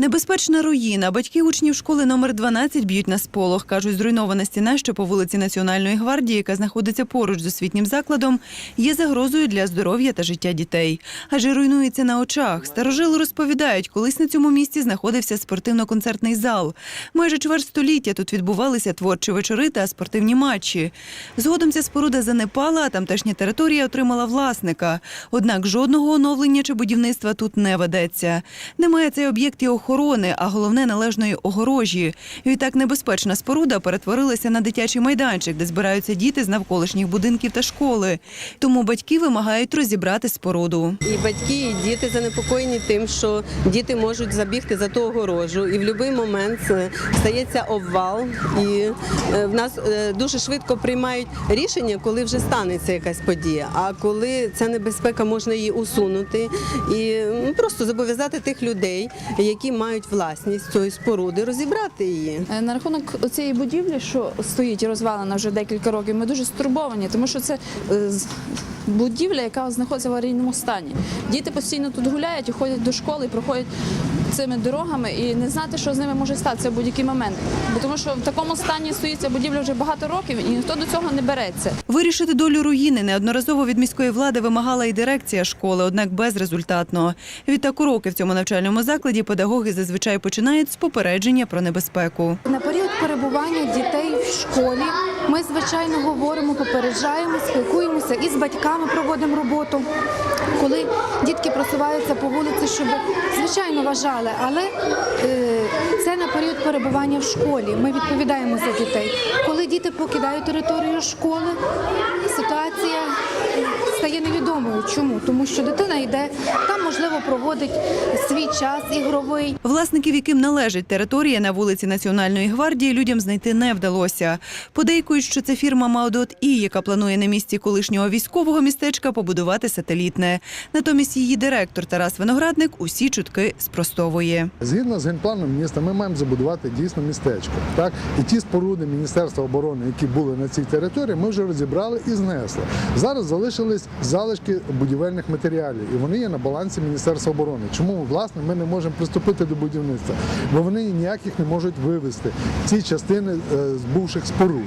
Небезпечна руїна. Батьки учнів школи номер 12 б'ють на сполох. Кажуть, зруйнована стіна, що по вулиці Національної гвардії, яка знаходиться поруч з освітнім закладом, є загрозою для здоров'я та життя дітей. Адже руйнується на очах. Старожили розповідають, колись на цьому місці знаходився спортивно-концертний зал. Майже чверть століття тут відбувалися творчі вечори та спортивні матчі. Згодом ця споруда занепала, а тамтешня територія отримала власника. Однак жодного оновлення чи будівництва тут не ведеться. Немає цей об'єкт і охорони, а головне належної огорожі. Відтак небезпечна споруда перетворилася на дитячий майданчик, де збираються діти з навколишніх будинків та школи. Тому батьки вимагають розібрати споруду. І батьки, і діти занепокоєні тим, що діти можуть забігти за ту огорожу, і в будь-який момент е, стається обвал. І е, в нас е, дуже швидко приймають рішення, коли вже станеться якась подія. А коли ця небезпека можна її усунути і просто зобов'язати тих людей, які мають власність цієї споруди, розібрати її. Е, На рахунок цієї будівлі, що стоїть розвалена вже декілька років, ми дуже стурбовані, тому що це е, будівля, яка знаходиться в аварійному стані. Діти постійно тут гуляють і ходять до школи, і проходять цими дорогами і не знати, що з ними може статися в будь-який момент. Бо тому що в такому стані стоїть ця будівля вже багато років, і ніхто до цього не береться. Вирішити долю руїни неодноразово від міської влади вимагала і дирекція школи, однак безрезультатно. Відтак уроки в цьому навчальному закладі педагоги зазвичай починають з попередження про небезпеку. На період перебування дітей в школі ми звичайно говоримо, попереджаємо, спілкуємося і з батьками проводимо роботу. Коли дітки просуваються по вулиці, щоб звичайно вважали, але е, це на період перебування в школі. Ми відповідаємо за дітей. Коли діти покидають територію школи, ситуація невідомою. Чому? Тому що дитина йде, там можливо проводить свій час ігровий. Власників, яким належить територія на вулиці Національної гвардії, людям знайти не вдалося. Подейкують, що це фірма Маудот І, яка планує на місці колишнього військового містечка побудувати сателітне. Натомість її директор Тарас Виноградник усі чутки спростовує. Згідно з генпланом міста, ми маємо забудувати дійсно містечко. Так і ті споруди Міністерства оборони, які були на цій території, ми вже розібрали і знесли. Зараз залишились залишки будівельних матеріалів, і вони є на балансі Міністерства оборони. Чому власне ми не можемо приступити до будівництва? Бо вони ніяких не можуть вивезти ці частини е, з бувших споруд.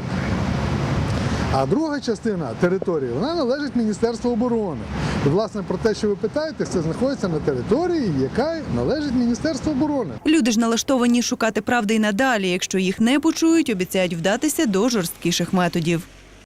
А друга частина території вона належить Міністерству оборони. І власне про те, що ви питаєте, це знаходиться на території, яка належить Міністерству оборони. Люди ж налаштовані шукати правди й надалі. Якщо їх не почують, обіцяють вдатися до жорсткіших методів.